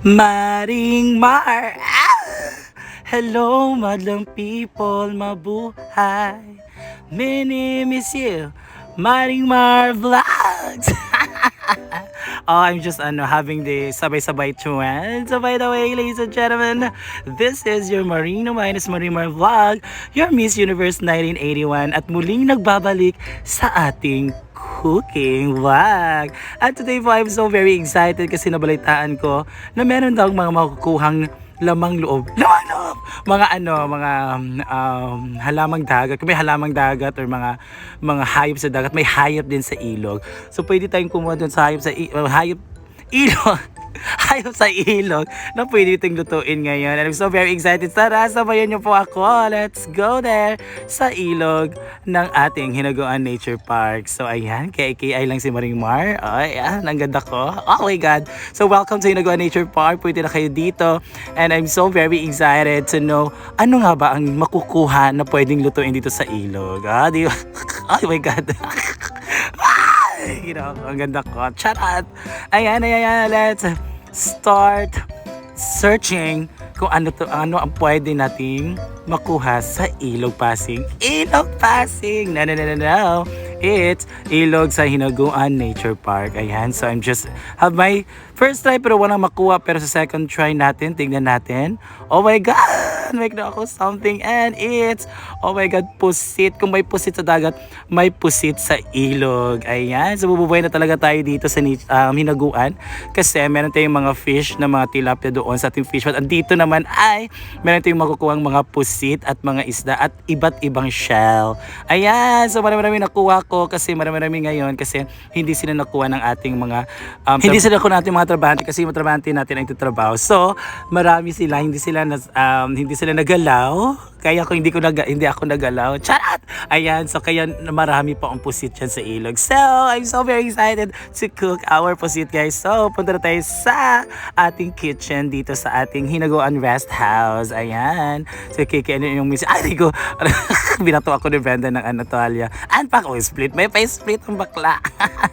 Maring Mar! Ah! Hello, madlang people, mabuhay. Many miss you, Maring Mar Vlogs! oh, I'm just ano, having the sabay-sabay trend. So by the way, ladies and gentlemen, this is your Marino minus Marimar Vlog, your Miss Universe 1981 at muling nagbabalik sa ating cooking vlog. At today po, I'm so very excited kasi nabalitaan ko na meron daw mga makukuhang lamang loob. Lamang loob! Mga ano, mga um, halamang dagat. Kung may halamang dagat or mga mga hayop sa dagat, may hayop din sa ilog. So pwede tayong kumuha dun sa hayop sa uh, hayop ilog. hayop sa ilog na pwede itong lutuin ngayon. And I'm so very excited. Tara, sabayan niyo po ako. Let's go there sa ilog ng ating Hinaguan Nature Park. So ayan, KKI lang si Maring Mar. Ay, ayan, ang ganda ko. Oh my God. So welcome to Hinaguan Nature Park. Pwede na kayo dito. And I'm so very excited to know ano nga ba ang makukuha na pwedeng lutuin dito sa ilog. Ah, di ba? Oh my God. Ay, you know, ang ganda ko. Charat! Ayan, ayan, ayan. Let's start searching kung ano to ano ang pwede nating makuha sa Ilog Pasig. Ilog Pasig! No, no, no, no, no. It's Ilog sa Hinaguan Nature Park. Ayan, so I'm just have my first try pero walang makuha pero sa second try natin, tingnan natin. Oh my God! Make na ako something and it's, oh my God, pusit. Kung may pusit sa dagat, may pusit sa ilog. Ayan, so bububuhay na talaga tayo dito sa um, Hinaguan kasi meron tayong mga fish na mga tilapia doon sa ating fish. At dito naman ay meron tayong makukuhang mga pusit at mga isda at iba't ibang shell. Ayan, so marami-rami nakuha ko kasi marami-rami ngayon kasi hindi sila nakuha ng ating mga um, hindi sila nakuha natin mga trabahante kasi yung trabahante natin ay trabaho. So, marami sila, hindi sila nas, um, hindi sila nagalaw. Kaya ko hindi ko nag hindi ako nagalaw. Charat! Ayan, so kaya marami pa ang pusit dyan sa ilog. So, I'm so very excited to cook our pusit guys. So, punta na tayo sa ating kitchen dito sa ating Hinaguan Rest House. Ayan. So, kiki ano yung miss. Ay, ko. Binato ako ni Brenda ng toalya. Unpack o split. May pa-split ang bakla.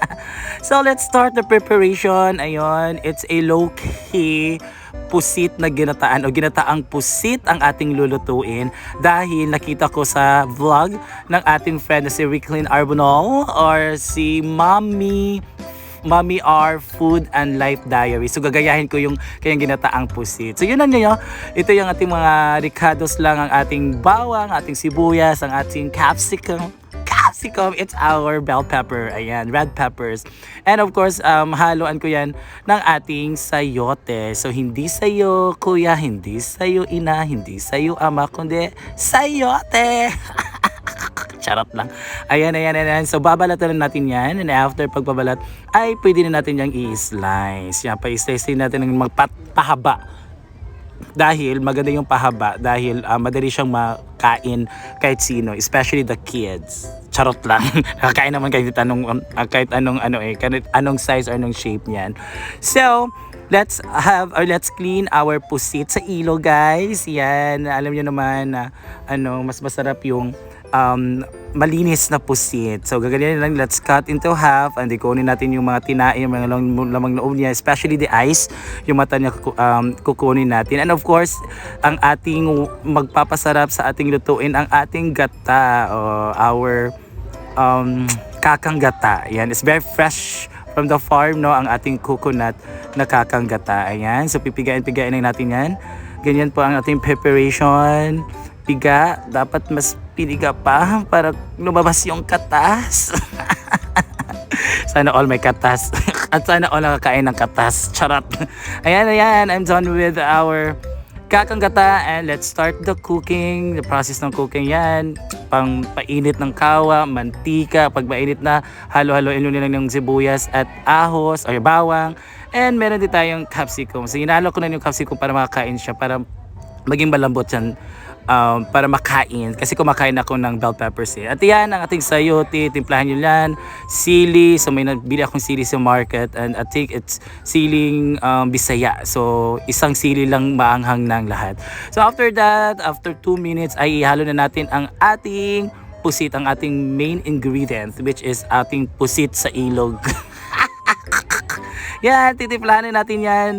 so, let's start the preparation. Ayun, it's a low-key pusit na ginataan o ginataang pusit ang ating lulutuin dahil nakita ko sa vlog ng ating friend na si Ricklin Arbonol or si Mommy Mommy R Food and Life Diary. So gagayahin ko yung kanyang ginataang pusit. So yun na nyo. Ito yung ating mga ricados lang ang ating bawang, ating sibuyas, ang ating capsicum capsicum, it's our bell pepper. Ayan, red peppers. And of course, um, haluan ko yan ng ating sayote. So, hindi sayo kuya, hindi sayo ina, hindi sayo ama, kundi sayote. Charot lang. Ayan, ayan, ayan. So, babalatan na natin yan. And after pagbabalat, ay pwede na natin yung i-slice. Yan, pa-slice natin ng magpahaba dahil maganda yung pahaba dahil ah, madali siyang makain kahit sino especially the kids charot lang. Nakakain naman kahit anong um, ah, kahit anong ano eh kahit anong size or anong shape niyan. So let's have or let's clean our pusit sa ilo guys. Yan alam niyo naman na ano mas masarap yung um, malinis na pusit. So, gaganyan lang, let's cut into half and then kunin natin yung mga tinae, yung mga lam- lamang loob niya, especially the ice, yung mata niya um, kukunin natin. And of course, ang ating magpapasarap sa ating lutuin, ang ating gata, o our um, kakang gata. Yan, it's very fresh from the farm, no, ang ating coconut na kakang gata. Ayan, so pipigain-pigain natin yan. Ganyan po ang ating preparation piga, dapat mas piniga pa para lumabas yung katas. sana all may katas. At sana all nakakain ng katas. Charot. Ayan, ayan. I'm done with our kakanggata and let's start the cooking. The process ng cooking yan. Pang painit ng kawa, mantika. Pag mainit na, halo-haloin nyo lang ng sibuyas at ahos or bawang. And meron din tayong capsicum. So, inalo ko na yung capsicum para makakain siya. Para maging malambot yan um, para makain kasi kumakain ako ng bell peppers eh. At yan ang ating sayote, timplahan nyo yan, sili, so may nabili akong sili sa market and I think it's siling um, bisaya. So isang sili lang maanghang ng lahat. So after that, after 2 minutes ay ihalo na natin ang ating pusit, ang ating main ingredient which is ating pusit sa ilog. yan, titimplahanin natin yan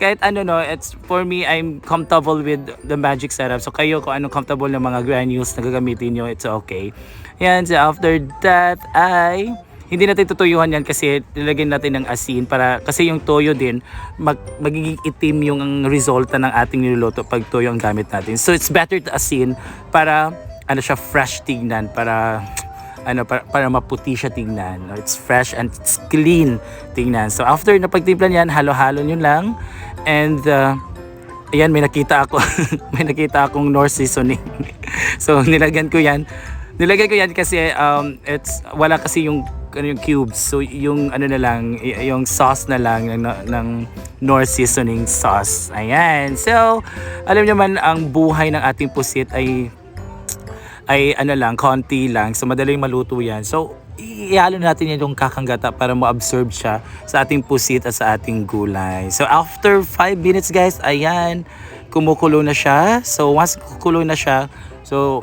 kahit ano no, it's for me I'm comfortable with the magic setup. So kayo kung anong comfortable ng mga granules na gagamitin nyo, it's okay. Yan, so after that ay hindi natin tutuyuhan yan kasi nilagyan natin ng asin para kasi yung toyo din mag, magiging itim yung resulta ng ating niluluto pag toyo ang gamit natin. So it's better to asin para ano siya fresh tignan para ano para, para maputi siya tingnan. It's fresh and it's clean tingnan. So after na pagtimpla niyan, halo-halo niyo lang and uh, ayan may nakita ako may nakita akong North seasoning. so nilagyan ko yan. Nilagyan ko yan kasi um, it's wala kasi yung ano yung cubes. So yung ano na lang yung sauce na lang ng, ng North seasoning sauce. Ayan. So alam niyo man ang buhay ng ating pusit ay ay ano lang, konti lang. So, madaling maluto yan. So, ihalo natin yung kakanggata para ma-absorb siya sa ating pusit at sa ating gulay. So, after 5 minutes guys, ayan, kumukulo na siya. So, once kukulo na siya, so,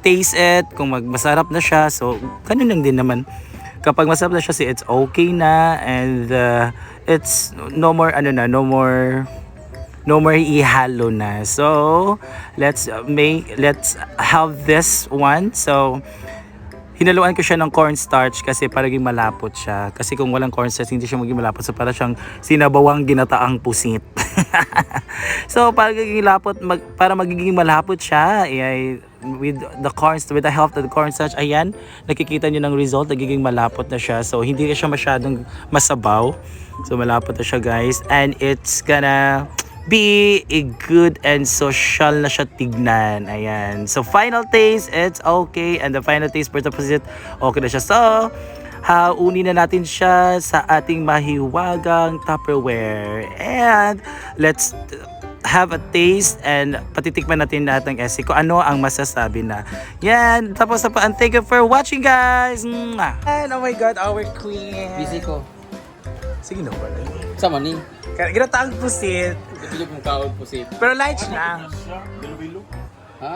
taste it, kung mag masarap na siya. So, ganun lang din naman. Kapag masarap na siya, si it's okay na and uh, it's no more, ano na, no more no more ihalo na. So, let's make let's have this one. So, hinaluan ko siya ng cornstarch kasi para maging malapot siya. Kasi kung walang cornstarch, hindi siya maging malapot. So, para siyang sinabawang ginataang pusit. so, para magiging lapot, mag, para magiging malapot siya, ay, with the corns, with the help of the cornstarch, ayan, nakikita niyo ng result, nagiging malapot na siya. So, hindi siya masyadong masabaw. So, malapot na siya, guys. And it's gonna be a good and social na siya tignan. Ayan. So, final taste, it's okay. And the final taste for the pusit, okay na siya. So, haunin na natin siya sa ating mahiwagang Tupperware. And, let's have a taste and patitikman natin lahat ng essay kung ano ang masasabi na. Yan. Tapos na pa. And thank you for watching, guys. Mwah. And oh my God, our queen. Busy ko. Sige na pala. Sama ni. Ginataang pusit. Kapilyo kong kaon po si... Pero lunch lang. Ha?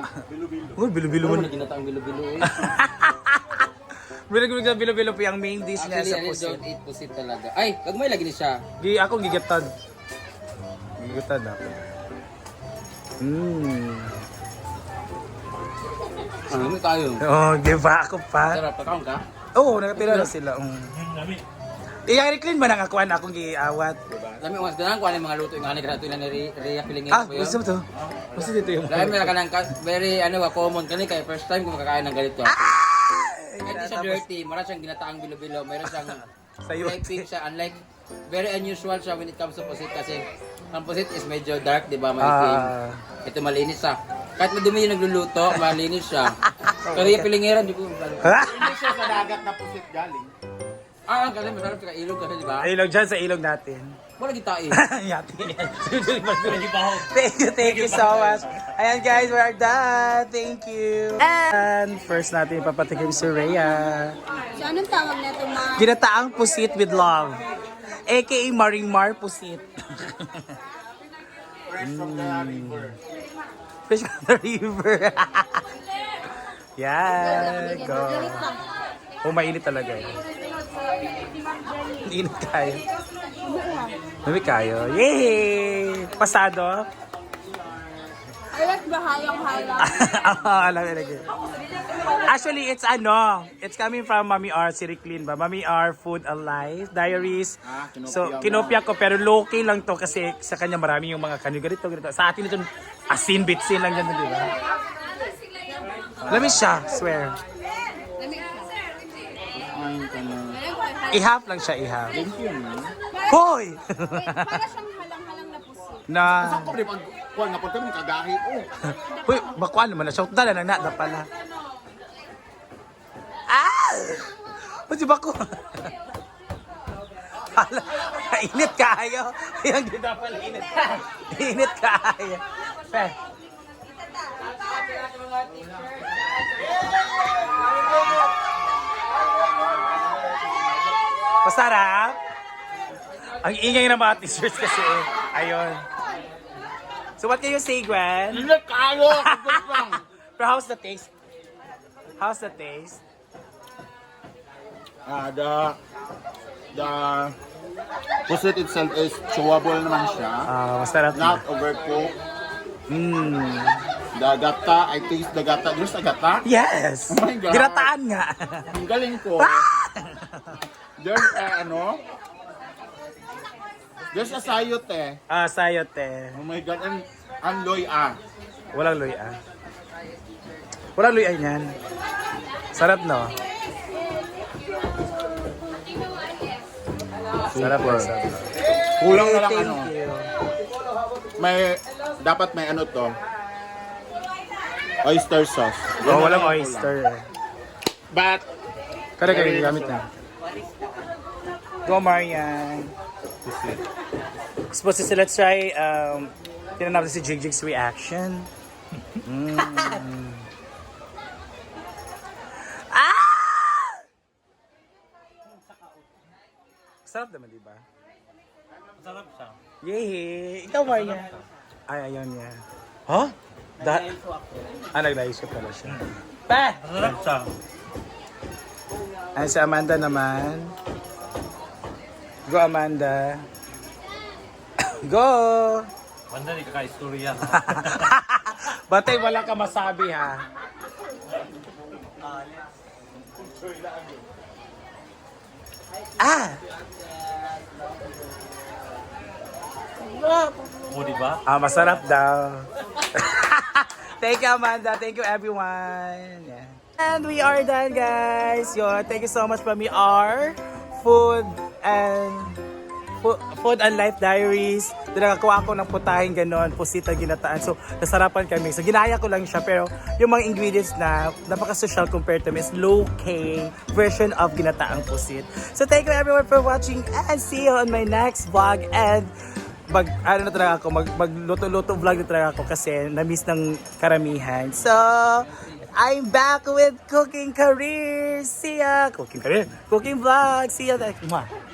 Uy, bilo-bilo Ano mo. na ginataang bilo-bilo eh. Bilo-bilo na bilo-bilo po yung main dish niya Actually, sa ano pusit. don't eat pusit talaga. Ay, kagmay lagi ni siya. Gi ako gigatad. Gigatad ako. Mm. Ano, may tayo. Oh, di ba ako pa? Sarap, kakaon ka? Oo, oh, nakatira na sila. Um. Iyari clean ba nang akuan akong giawat? Lami, mas ganang kuha ng mga luto yung hanay kasi na ni Rhea Pilingin Ah, gusto to? Gusto dito yung... Dahil may kanang ka- very ano ba common kani kay first time ko makakain ng ganito. Ah! Hindi siya dirty, mara siyang ginataang bilo-bilo, mayroon siyang Sayo. pink siya unlike very unusual siya when it comes to pusit kasi ang pusit is medyo dark, di ba? Maitim. Ah. Ito malinis siya. Kahit madumi yung nagluluto, malinis siya. Pero yung pilingiran, di ko. Ha? siya sa dagat na pusit galing. Ah, kasi masarap sa ilog kasi, di ba? Ilog dyan sa ilog natin. Wala. Yati yan. Thank you, thank you so much. Ayan guys, we are done. Thank you. And first natin papatikim si Rhea. So, anong tawag na itong mga... Ginataang pusit with love. AKA Maring Mar Pusit. Fresh from the river. Fish from the river. Yan. Go. Oh, mainit talaga eh. Init kayo. Dami kayo. Yay! Pasado? I like the hayang-hayang. Oo, alam. Actually, it's ano, it's coming from Mami R, si Ricklin ba? Mami R, Food Alive, Diaries. Ah, kinopia so, kinopia ko, pero low-key lang to kasi sa kanya marami yung mga kanyo. Ganito, ganito. Sa atin ito, asin, bitsin lang yan, di ba? Lamis siya, swear. I-half lang siya, i-half. Hoy! Para siyang halang-halang na puso. na, Ako rin pag kuwan nga po kami kagahi. Oh, Uy, bakwan naman na siya. Dala na nada pala. Ah! Di ba ko? Hala, init kayo. Yung di na pala init. Init kayo. Pe. Masarap? Ang ingay ng mga t-shirts kasi. Ayun. So what can you say, Gwen? Lang. Pero how's the taste? How's the taste? Ah, the, the pusit itself is chewable naman siya. Ah, masarap na. Not overcooked. Mm. The gata, I taste the gata. There's a gata. Yes! Oh my God. Girataan nga. Ang galing ko. There's a ano? There's a sayote. ah, sayote. Oh my God. And, and loy ah. Walang luya. Walang luya yan. Sarap, no? Sarap, Super. sarap. Kulang na lang ano. May, dapat may ano to. Oyster sauce. Yun Oh, na walang lang ang oyster. kulang. But, Kaya kayo gamit na. Go, Marian. Supposed to say, let's try, um, tinan natin si Jig Jig's reaction. Mm. ah! Sarap naman, di ba? Sarap siya. Yay! Ikaw, Marian. Ay, ayaw niya. Huh? Da ah, nag-live pala siya. Pa! Sarap siya. Ay, si Amanda naman. Go, Amanda. Go! Banda, di kaka-istorya. Batay, wala ka masabi, ha? Ah! O, di ba? Ah, masarap daw. thank you, Amanda. Thank you, everyone. Yeah. And we are done, guys. Yo, thank you so much from me, R. Food and Food and Life Diaries. Doon nakakuha ako ng putahing ganon, pusita ginataan. So, nasarapan kami. So, ginaya ko lang siya. Pero, yung mga ingredients na napaka-social compared to me is low-K version of ginataang pusit. So, thank you everyone for watching and see you on my next vlog. And, mag, ano na talaga ako, mag, magluto-luto vlog na talaga ako kasi na-miss ng karamihan. So, I'm back with cooking career. See ya! Cooking career. Cooking vlog. See ya. Mwah.